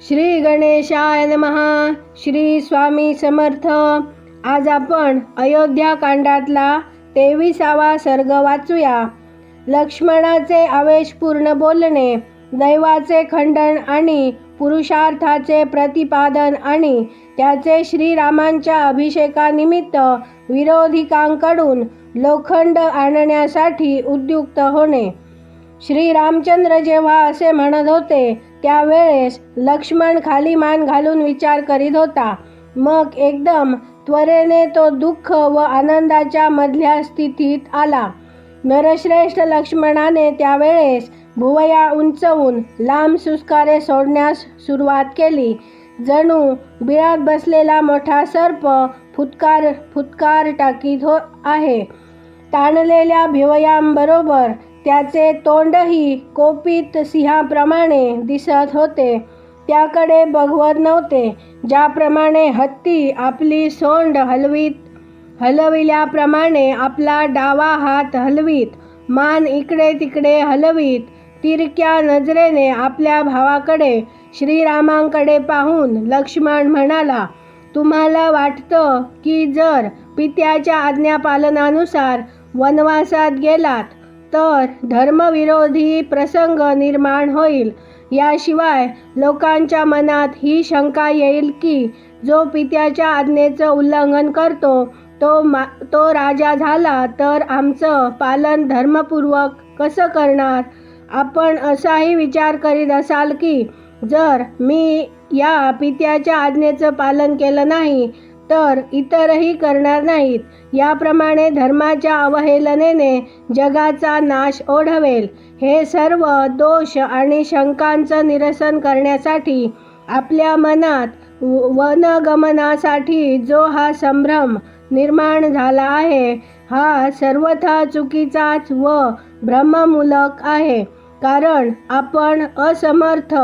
श्री गणेशाय महा श्री स्वामी समर्थ. आज आपण अयोध्या कांडातला तेविसावा सर्ग वाचूया. लक्ष्मणाचे आवेशपूर्ण बोलणे दैवाचे खंडन आणि पुरुषार्थाचे प्रतिपादन आणि त्याचे श्रीरामांच्या अभिषेकानिमित्त विरोधिकांकडून लोखंड आणण्यासाठी उद्युक्त होणे. श्री रामचंद्र जेव्हा असे म्हणत होते त्यावेळेस लक्ष्मण खाली मान घालून विचार करीत होता. मग एकदम त्वरेने तो दुःख व आनंदाच्या मधल्या स्थितीत आला. नरश्रेष्ठ लक्ष्मणाने त्यावेळेस भुवया उंचवून लांब सुस्कारे सोडण्यास सुरुवात केली. जणू बिळात बसलेला मोठा सर्प फुटकार फुटकार टाकीत हो आहे. ताणलेल्या भिवयांबरोबर त्याचे तोंडही कोपित सिंहाप्रमाणे दिसत होते. त्याकडे बघवत नव्हते. ज्याप्रमाणे हत्ती आपली सोंड हलवीत हलविल्याप्रमाणे आपला डावा हात हलवीत मान इकडे तिकडे हलवीत तिरक्या नजरेने आपल्या भावाकडे श्रीरामांकडे पाहून लक्ष्मण म्हणाला तुम्हाला वाटतं की जर पित्याच्या आज्ञापालनानुसार वनवासात गेलात तर धर्मविरोधी प्रसंग निर्माण होईल. याशिवाय लोकांच्या मनात ही शंका येईल की जो पित्याच्या आज्ञेचं उल्लंघन करतो तो मा तो राजा झाला तर आमचं पालन धर्मपूर्वक कसं करणार? आपण असाही विचार करीत असाल की जर मी या पित्याच्या आज्ञेचं पालन केलं नाही तर इतरही करणार नाहीत. याप्रमाणे धर्माच्या अवहेलनेने जगाचा नाश ओढवेल. हे सर्व दोष आणि शंकांचं निरसन करण्यासाठी आपल्या मनात वनगमनासाठी जो हा संभ्रम निर्माण झाला आहे हा सर्वथा चुकीचाच व भ्रममूलक आहे. कारण आपण असमर्थ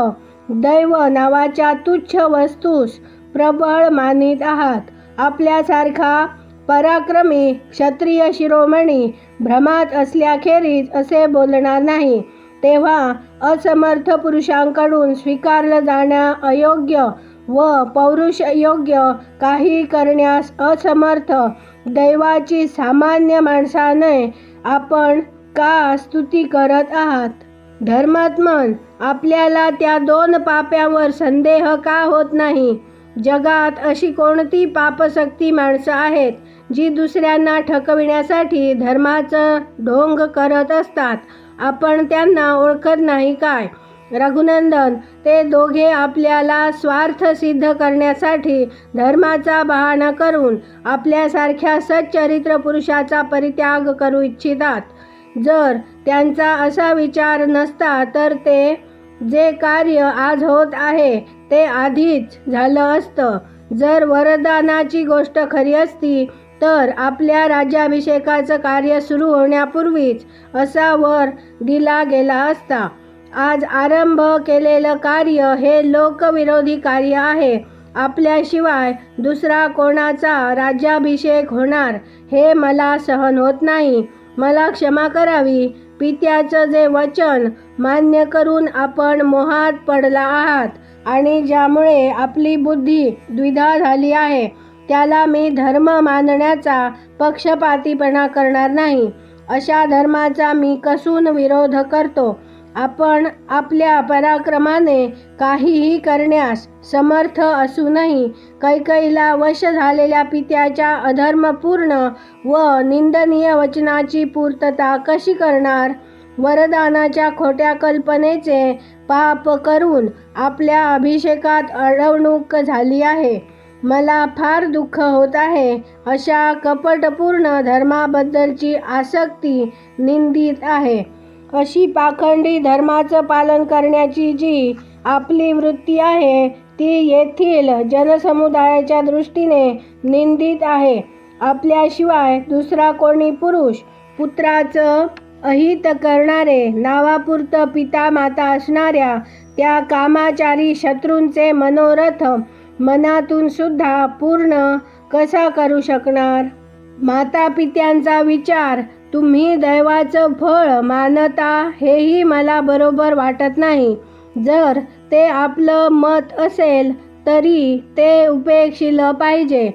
दैव नावाच्या तुच्छ वस्तूस प्रबळ मानित आहात. आपल्यासारखा पराक्रमी क्षत्रिय शिरोमणी भ्रमात असल्याखेरीज असे बोलणार नाही. तेव्हा असमर्थ पुरुषांकडून स्वीकारलं जाण्या अयोग्य व पौरुषयोग्य काही करण्यास असमर्थ दैवाची सामान्य माणसाने आपण का स्तुती करत आहात? धर्मात्मन आपल्याला त्या दोन पाप्यावर संदेह का होत नाही? जगात अशी कोणती पापशक्ती माणसं आहेत जी दुसऱ्यांना ठकविण्यासाठी धर्माचं ढोंग करत असतात? आपण त्यांना ओळखत नाही काय? रघुनंदन ते दोघे आपल्याला स्वार्थ सिद्ध करण्यासाठी धर्माचा बहाणा करून आपल्यासारख्या सच्चरित्र पुरुषाचा परित्याग करू इच्छितात. जर त्यांचा असा विचार नसता तर ते जे कार्य आज होत आहे ते आधीच झालं असतं. जर वरदानाची गोष्ट खरी असती तर आपल्या राज्याभिषेकाचं कार्य सुरू होण्यापूर्वीच असा वर दिला गेला असता. आज आरंभ केलेलं कार्य हे लोकविरोधी कार्य आहे. आपल्याशिवाय दुसरा कोणाचा राज्याभिषेक होणार हे मला सहन होत नाही. मला क्षमा करावी. पित्याचं जे वचन मान्य करून आपण मोहात पडला आहात आणि ज्यामुळे आपली बुद्धी द्विधा झाली आहे त्याला मी धर्म मानण्याचा पक्षपातीपणा करणार नाही. अशा धर्माचा मी कसून विरोध करतो. आपण आपल्या पराक्रमाने काहीही करण्यास समर्थ असूनही कैकईला वश झालेल्या पित्याच्या अधर्मपूर्ण व निंदनीय वचनाची पूर्तता कशी करणार? वरदानाच्या खोट्या कल्पनेचे पाप करून आपल्या अभिषेकात अडवणूक झाली आहे. मला फार दुःख होत आहे. अशा कपटपूर्ण धर्माबद्दलची आसक्ती निंदित आहे. अशी पाखंडी धर्माचं पालन करण्याची जी आपली वृत्ती आहे ती येथील जनसमुदायाच्या दृष्टीने निंदित आहे. आपल्याशिवाय दुसरा कोणी पुरुष पुत्राचं अहित करणारे नावापुरतं पिता माता असणाऱ्या त्या कामाचारी शत्रूंचे मनोरथ मनातून सुद्धा पूर्ण कसा करू शकणार? माता पित्यांचा विचार तुम्ही दैवाचं फळ मानता हेही मला बरोबर वाटत नाही. जर ते आपलं मत असेल तरी ते उपेक्षिलं पाहिजे.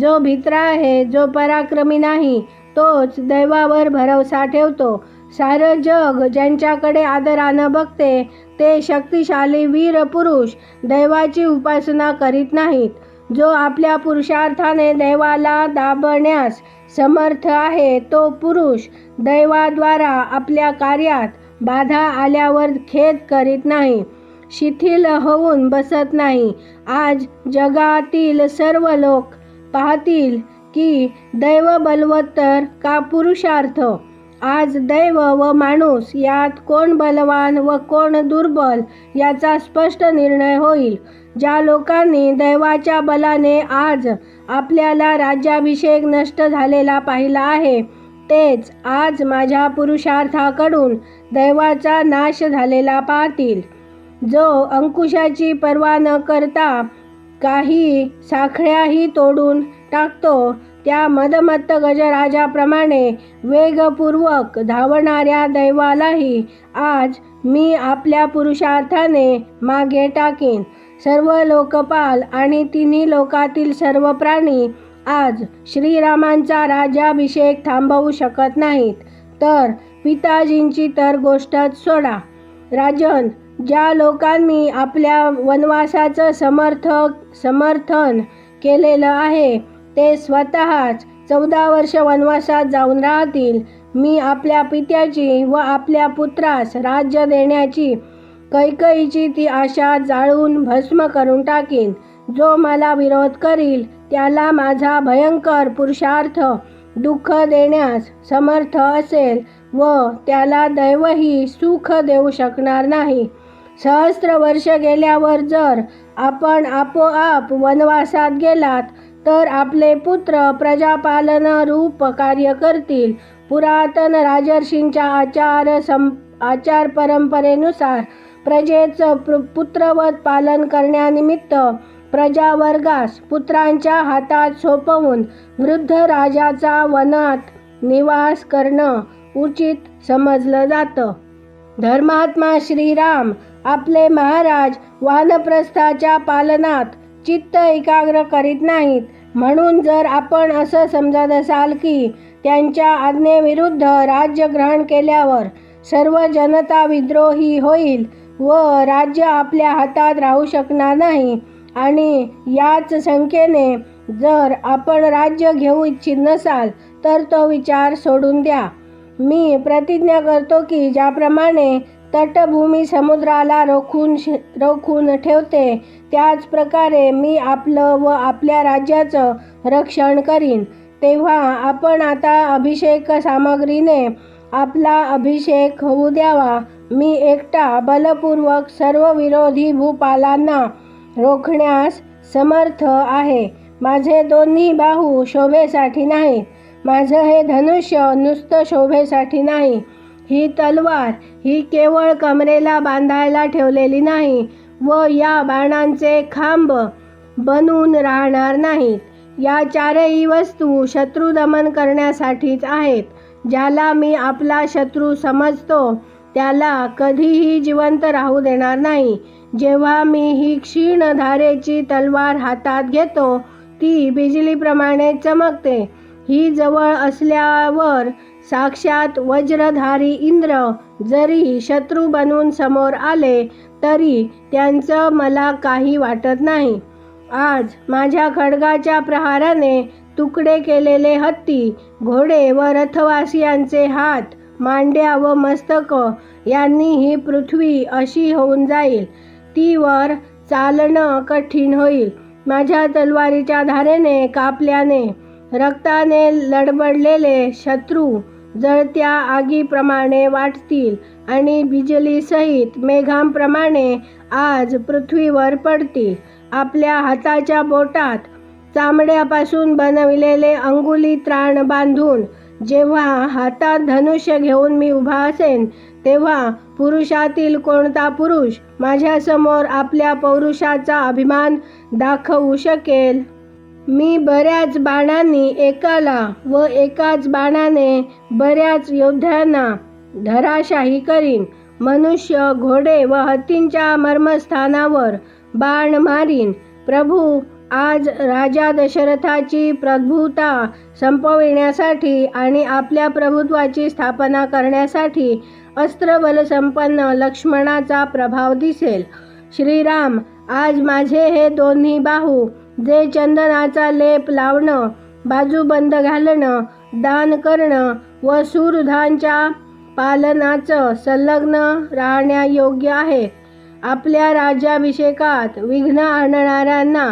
जो भित्रा आहे जो पराक्रमी नाही तोच दैवावर भरवसा ठेवतो. सारं जग ज्यांच्याकडे आदरानं बघते ते शक्तिशाली वीर पुरुष दैवाची उपासना करीत नाहीत. जो आपल्या पुरुषार्थाने दैवाला दाबण्यास समर्थ आहे तो पुरुष दैवाद्वारा आपल्या कार्यात बाधा आल्यावर खेद करीत नाही शिथिल होऊन बसत नाही. आज जगातील सर्व लोक पाहतील की दैव बलवत्तर का पुरुषार्थ? आज दैव व माणूस यात कोण बलवान व कोण दुर्बल याचा स्पष्ट निर्णय होईल. ज्या लोकांनी दैवाच्या बलाने आज आपल्याला राज्याभिषेक नष्ट झालेला पाहिला आहे तेच आज माझ्या पुरुषार्थाकडून दैवाचा नाश झालेला पाहतील. जो अंकुशाची पर्वा न करता काही साखळ्याही तोडून टाकतो त्या मदमत्त गजराजाप्रमाणे वेगपूर्वक धावणाऱ्या दैवालाही आज मी आपल्या पुरुषार्थाने मागे टाकेन. सर्व लोकपाल आणि तिन्ही लोकातील सर्व प्राणी आज श्रीरामांचा राज्याभिषेक थांबवू शकत नाहीत. तर पिताजींची तर गोष्टच सोडा. राजन ज्या लोकांनी आपल्या वनवासाचं समर्थक समर्थन केलेलं आहे ते स्वतःच चौदा वर्ष वनवासात जाऊन राहतील. मी आपल्या पित्याची व आपल्या पुत्रास राज्य देण्याची कैकईची ती आशा जाळून भस्म करून टाकीन. जो मला विरोध करील त्याला माझा भयंकर पुरुषार्थ दुःख देण्यास समर्थ असेल व त्याला दैवही सुख देऊ शकणार नाही. सहस्त्र वर्ष गेल्यावर जर आपण आपोआप वनवासात गेलात तर आपले पुत्र प्रजापालन रूप कार्य करतील. पुरातन राजर्षींच्या आचार सं आचार परंपरेनुसार प्रजेचं पुत्रवत पालन करण्यानिमित्त प्रजावर्गास पुत्रांच्या हातात सोपवून वृद्ध राजाचा वनात निवास करणं उचित समजलं जातं. धर्मात्मा श्रीराम आपले महाराज वानप्रस्थाच्या पालनात चित्त एकाग्र करीत नाहीत. म्हणून जर आपण असं समजत असाल की त्यांच्या आज्ञेविरुद्ध राज्य ग्रहण केल्यावर सर्व जनता विद्रोही होईल व राज्य आपल्या हातात राहू शकणार नाही आणि याच संख्येने जर आपण राज्य घेऊ इच्छित नसाल तर तो विचार सोडून द्या. मी प्रतिज्ञा करतो की ज्याप्रमाणे तटभूमी समुद्राला रोखून श रोखून ठेवते. त्याच प्रकारे मी आपलं व आपल्या राज्याचं रक्षण करीन. तेव्हा आपण आता अभिषेक सामग्रीने आपला अभिषेक होऊ द्यावा. मी एकटा बलपूर्वक सर्व विरोधी भूपालांना रोखण्यास समर्थ आहे. माझे दोन्ही बाहू शोभेसाठी नाहीत. माझं हे धनुष्य नुसतं शोभेसाठी नाही. ही तलवार ही केवळ कमरेला बांधायला ठेवलेली नाही व या बाणांचे खांब बनून राहणार नाहीत. या चारही वस्तू शत्रू दमन करण्यासाठीच आहेत. ज्याला मी आपला शत्रू समजतो त्याला कधीही जिवंत राहू देणार नाही. जेव्हा मी ही क्षीण धारेची तलवार हातात घेतो ती बिजलीप्रमाणे चमकते. ही जवळ असल्यावर साक्षात वज्रधारी इंद्र जरी शत्रू बनून समोर आले तरी त्यांचं मला काही वाटत नाही. आज माझ्या खडगाच्या प्रहाराने तुकडे केलेले हत्ती घोडे व रथवासियांचे हात मांड्या व मस्तक यांनी ही पृथ्वी अशी होऊन जाईल. तीवर चालणं कठीण होईल. माझ्या तलवारीच्या धारेने कापल्याने रक्ताने लडबडलेले शत्रू जळत्या आगीप्रमाणे वाटतील आणि बिजलीसहित मेघांप्रमाणे आज पृथ्वीवर पडतील. आपल्या हाताच्या बोटात चामड्यापासून बनविलेले अंगुली त्राण बांधून जेव्हा हातात धनुष्य घेऊन मी उभा असेन तेव्हा पुरुषातील कोणता पुरुष माझ्यासमोर आपल्या पौरुषाचा अभिमान दाखवू शकेल? मी बऱ्याच बाणांनी एकाला व एकाच बाणाने बऱ्याच योद्ध्यांना धराशाही करीन. मनुष्य घोडे व हत्तींच्या मर्मस्थानावर बाण मारीन. प्रभू आज राजा दशरथाची प्रभुता संपविण्यासाठी आणि आपल्या प्रभुत्वाची स्थापना करण्यासाठी अस्त्रबलसंपन्न लक्ष्मणाचा प्रभाव दिसेल. श्रीराम आज माझे हे दोन्ही बाहू जे चंदनाचा लेप लावणं बाजूबंद घालणं दान करणं व सूरधांच्या पालनाचं संलग्न राहण्यायोग्य आहे. आपल्या राज्याभिषेकात विघ्न आणणाऱ्यांना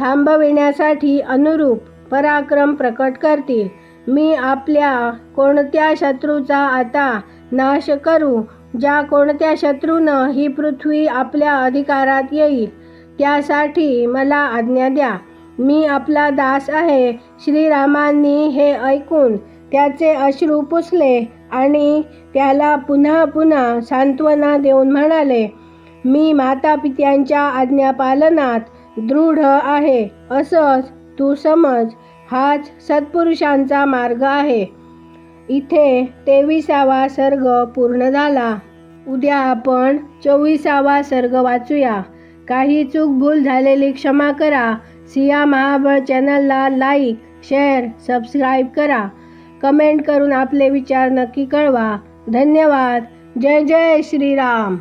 थांबविण्यासाठी अनुरूप पराक्रम प्रकट करतील. मी आपल्या कोणत्या शत्रूचा आता नाश करू ज्या कोणत्या शत्रूनं ही पृथ्वी आपल्या अधिकारात येईल? त्यासाठी मला आज्ञा द्या. मी आपला दास आहे. श्रीरामांनी हे ऐकून त्याचे अश्रू पुसले आणि त्याला पुन्हा पुन्हा सांत्वना देऊन म्हणाले मी माता पित्यांच्या आज्ञापालनात दृढ आहे. असंच तू समज हाच सत्पुरुषांचा मार्ग आहे. इथे तेविसावा सर्ग पूर्ण झाला. उद्या आपण चोवीसावा सर्ग वाचूया. काही चूक भूल झालेली क्षमा करा. सिया महाबळ चॅनलला लाईक शेअर सबस्क्राईब करा. कमेंट करून आपले विचार नक्की कळवा. धन्यवाद. जय जय श्रीराम.